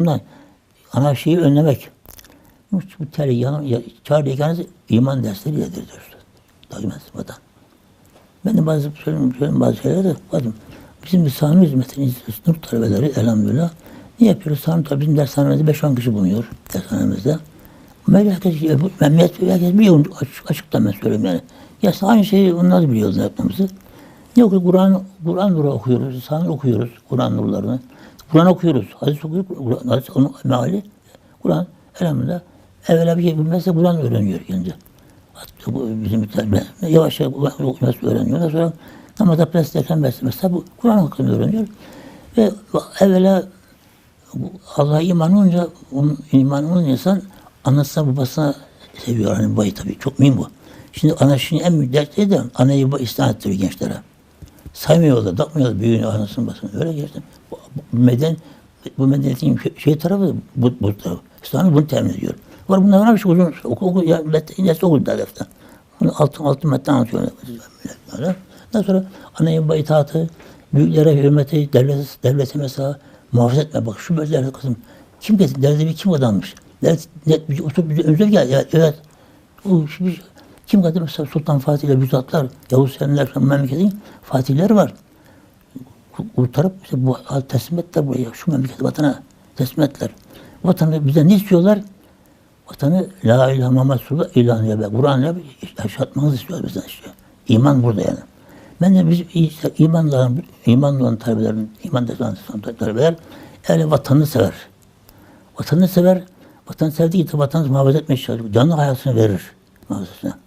Bundan anarşiyi önlemek. Bu, ya, çağrı iman dersleri yedirtiyor. Daimez vatan. Ben de bazı söyleyeyim, söyleyeyim bazı şeyler de bakın bizim bir sahne hizmetini sınıf talebeleri elhamdülillah ne yapıyoruz? Sahne tabi bizim dershanemizde 5-10 kişi bulunuyor dershanemizde. Ben herkes, bu memleket herkes biliyor açık, açıktan ben söyleyeyim yani. Ya aynı şeyi onlar da biliyorlar yapmamızı. Ne okuyoruz? Kur'an, Kur'an nuru okuyoruz, sahne okuyoruz, Kur'an nurlarını. Kur'an okuyoruz, hadis okuyoruz, Kur'an, hadis, onun meali, Kur'an, elhamdülillah. Evvela bir şey bilmezse Kur'an öğreniyor kendi. Hatta bu bizim yavaş yavaş okuması öğreniyor. Ondan sonra namaz abdest derken mesela bu Kur'an hakkında öğreniyor. Ve evvela Allah'a iman olunca, onun iman olunca insan anasına babasına seviyor hani babayı tabii. Çok mühim bu. Şimdi ana şimdi en büyük dertleri de anayı istan ettiriyor gençlere. Saymıyorlar, takmıyorlar büyüğünü, anasını basını. Öyle geçti. Bu, bu meden, bu medeniyetin şey, şey tarafı, bu, bu tarafı. İslam'ı bunu temin ediyor. Var bunlar var bir şey uzun, oku, oku, ya, net okul tarafta. Bunu altın altın metten anlatıyorlar. Ondan sonra anaya baba itaatı, büyüklere hürmeti, devlet, devlete mesela muhafaza etme. Bak şu böyle kızım. Kim getirdi? Devlete bir kim adammış? Devlet, net bir oturup bize özel geldi. Evet. evet. O, şimdi, kim kadar mesela Sultan Fatih ile Büzatlar, Yavuz Selimler memleketin fatihleri var. Kurtarıp işte bu teslim ettiler buraya. Şu memleketi vatana teslim ettiler. Vatanı bize ne istiyorlar? Vatanı La ilahe Muhammed Resulullah ilan ile Kur'an'la yaşatmanızı istiyor bizden işte. İman burada yani. Ben de biz işte imanla, imanla olan talebelerin, iman olan talebeler öyle vatanını sever. Vatanını sever, vatanı sevdiği için vatanı muhafaza etmeye çalışır. Canlı hayatını verir muhafazasına.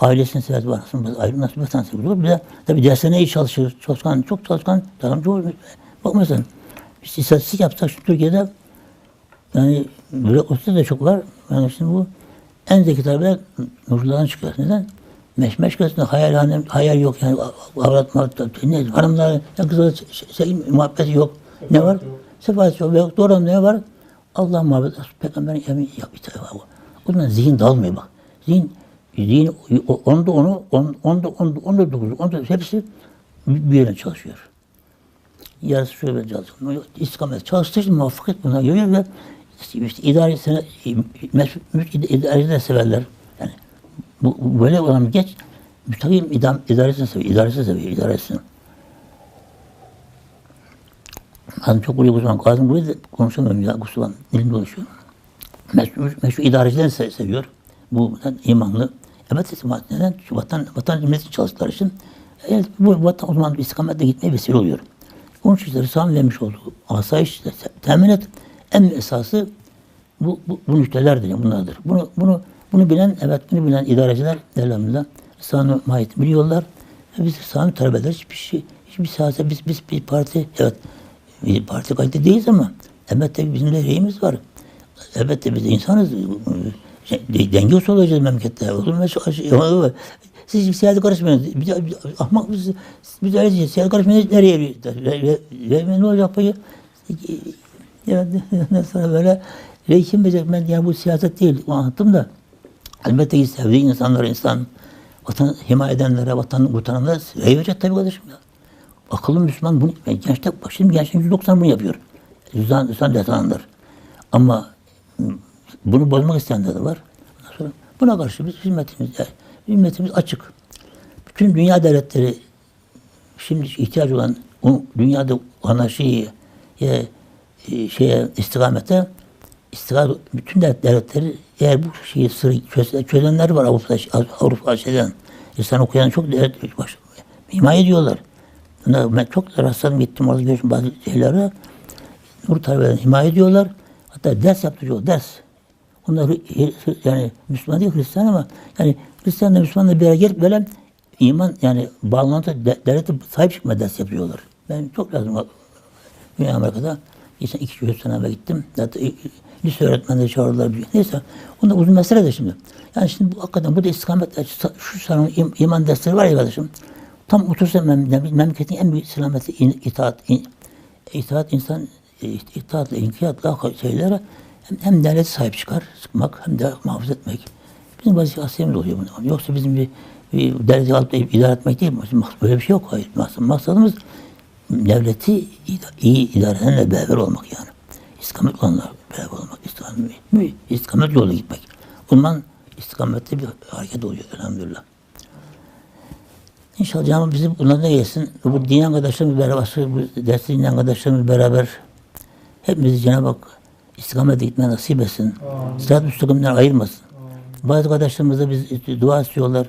Ailesini sever, vatanını ayrı nasıl vatan seviyor. Bir de tabii derslerine iyi çalışır. Çalışkan, çok çalışkan, yardımcı olur. Bak mesela biz istatistik yapsak şu Türkiye'de yani bürokrasi de çok var. Yani şimdi bu en zeki talebeler Nurlu'dan çıkıyor. Neden? Meşmeş gözünde hayal, hanem, hayal yok yani avrat mavrat, ne, hanımlar, ya kızlar şey, şey, muhabbeti yok. Ne var? Sefalet yok. Ve doğru ne var? Allah muhabbet, peygamberin emin yap itaat var. O zaman zihin dalmıyor bak. Zihin, zihin onda onu, on, onda, onda, onda dokuz, onda hepsi bir yerine çalışıyor. Yarısı şöyle çalışıyor. İstikamet çalıştığı için muvaffakiyet buna görüyor ve işte, işte idare sene, mesul, idare severler. Yani bu, böyle olan geç müstakim idam, idaresini seviyor, idaresini seviyor, idaresini. Ben çok buraya kusura Kazım buraya da konuşamıyorum ya kusura dilim dolaşıyor. Meşru idarecileri se seviyor. Bu imanlı. Evet neden? Şu vatan, vatan hizmeti çalıştıkları için evet, bu vatan o zaman istikamette gitmeye vesile oluyor. Onun için işte Rısa'nın vermiş olduğu asayiş, temin et, en esası bu, bu, bu nüktelerdir, yani bunlardır. Bunu, bunu, bunu bilen, evet bunu bilen idareciler elhamdülillah Rısa'nın mahiyetini biliyorlar. Ve biz Rısa'nın talebeler hiçbir şey, hiçbir siyaset, biz, biz bir parti, evet bir parti kaydı değiliz ama elbette bizim de reyimiz var. Elbette biz insanız. Şey, dengesiz olacağız memlekette. Mu? Siz siyasete karışmayın. Biz, biz, ahmak biz öyle diyeceğiz. Siyasete karışmayın. Nereye? Ve, ve, ve ne olacak peki? Yani, sonra böyle rey kim bilecek? Ben yani bu siyaset değil. Anlattım da. Elbette ki sevdiği insanlar, insan vatan himaye edenlere, vatanı kurtaranlara rey verecek tabii kardeşim ya. Akıllı Müslüman bunu, gençler, bak şimdi gençler 190 bunu yapıyor. 190 detandır. Ama bunu bozmak isteyenler de var. Sonra buna karşı biz hizmetimiz, yani, hizmetimiz açık. Bütün dünya devletleri şimdi ihtiyaç olan dünyada anarşiye, e, şeye, istikamete istikamet, bütün devletleri eğer bu şeyi sırrı çözenler var Avrupa, Avrupa şeyden. İnsan okuyan çok devlet baş, himaye ediyorlar. Ben çok da rastladım gittim orada gördüm bazı şeyleri. Nur talebeden himaye ediyorlar. Hatta ders yaptırıyor, ders. Onlar yani Müslüman değil Hristiyan ama yani Hristiyanla Müslümanla bir araya gelip böyle iman yani bağlantı de, devlete sahip çıkma ders yapıyorlar. Ben çok lazım Güney Amerika'da geçen iki sene evvel gittim. Zaten lise öğretmenleri çağırdılar. Neyse. Onda uzun mesele de şimdi. Yani şimdi bu hakikaten bu da istikamet şu sanırım iman dersleri var ya kardeşim. Tam otursa mem memleketin en büyük selameti itaat, in, itaat insan itaatla, inkiyatla şeylere hem, hem devlet sahip çıkar, sıkmak hem de muhafaza etmek. Bizim vazife asiyemiz oluyor bunu. Yoksa bizim bir, bir devleti alıp da idare etmek değil. Böyle bir şey yok. Hayır. Maksadımız devleti iyi idare edenle beraber olmak yani. istikamet olanlar beraber olmak, istikamet, istikamet yolu gitmek. O zaman istikametli bir hareket oluyor elhamdülillah. İnşallah Cenab-ı bizi bunlardan gelsin. Bu din arkadaşlarımız beraber, bu dersi dinleyen arkadaşlarımız beraber hepimizi Cenab-ı Hak istikamete gitmeye nasip etsin. Sırat-ı müstakimden ayırmasın. Bazı arkadaşlarımız da biz dua istiyorlar.